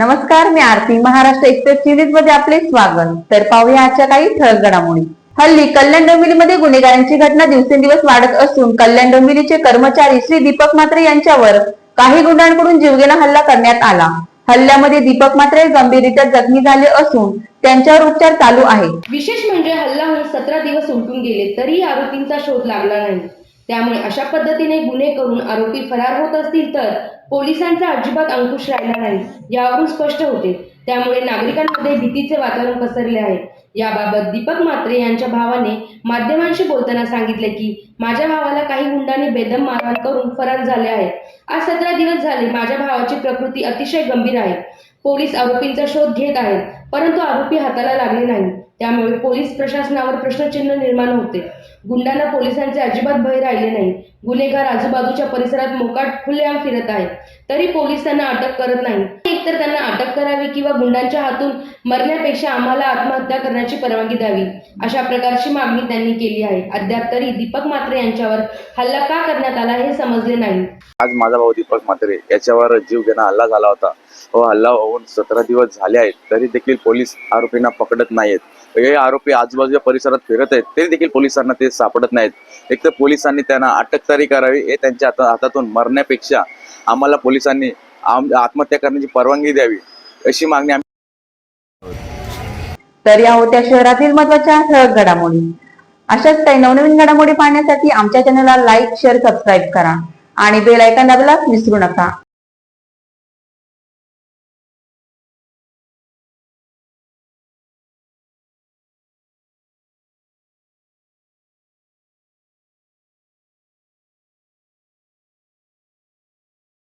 नमस्कार मी आरती. महाराष्ट्र एक्सप्रेस सिरीजमध्ये आपले स्वागत. तर पाहूया आजच्या काही ठळक घडामोडी. हल्ली कल्याण डोंबिवलीमध्ये गुन्हेगारांची घटना दिवसेंदिवस वाढत असून कल्याण डोंबिवलीचे कर्मचारी श्री दीपक मात्रे यांच्यावर काही गुंडांकडून जीवघेणा हल्ला करण्यात आला. हल्ल्यामध्ये दीपक मात्रे गंभीररित्या जखमी झाले असून त्यांच्यावर उपचार चालू आहे विशेष म्हणजे हल्ला होऊन सतरा दिवस उलटून गेले तरी आरोपींचा शोध लागला नाही. त्यामुळे अशा पद्धतीने गुन्हे करून आरोपी फरार होत असतील तर पोलिसांचा अजिबात अंकुश राहिला नाही यावरून स्पष्ट होते. त्यामुळे नागरिकांमध्ये भीतीचे वातावरण पसरले आहे. याबाबत दीपक म्हात्रे यांच्या भावाने माध्यमांशी बोलताना सांगितले की माझ्या भावाला काही गुंडांनी बेदम मारहाण करून फरार झाले आहे. आज सतरा दिवस झाले माझ्या भावाची प्रकृती अतिशय गंभीर आहे. पोलीस आरोपींचा शोध घेत आहेत परंतु आरोपी हाताला लागले नाही. त्यामुळे पोलीस प्रशासनावर प्रश्नचिन्ह निर्माण होते. गुंडांना पोलिसांचे अजिबात भय राहिले नाही. गुन्हेगार आजूबाजूच्या परिसरात मोकाट खुलेआम फिरत आहेत तरी पोलीस त्यांना अटक करत नाही. एकतर त्यांना अटक करावी किंवा गुंडांच्या हातून मरण्यापेक्षा आम्हाला आत्महत्या करण्याची परवानगी द्यावी अशा प्रकारची मागणी त्यांनी केली आहे. अद्याप तरी दीपक म्हात्रे यांच्यावर हल्ला का करण्यात आला हे समजले नाही. आज माझा भाऊ दीपक म्हात्रे याच्यावर जीव घेणा हल्ला झाला होता. व हल्ला होऊन सतरा दिवस झाले आहेत. तरी देखील पोलीस आरोपींना पकडत नाहीत हे आरोपी आजूबाजूच्या परिसरात फिरत आहेत. तरी देखील पोलिसांना ते सापडत नाहीत. एक तर पोलिसांनी त्यांना अटक तरी करावी हे त्यांच्या हाता हातातून मरण्यापेक्षा आम्हाला पोलिसांनी आम- आत्महत्या करण्याची परवानगी द्यावी अशी मागणी आम्ही तर या होत्या शहरातील महत्त्वाच्या ठळक घडामोडी. अशाच काही नवनवीन घडामोडी पाहण्यासाठी आमच्या चॅनलला लाईक शेअर सबस्क्राईब करा. आणि बेल ऐकन दाबायला विसरू नका.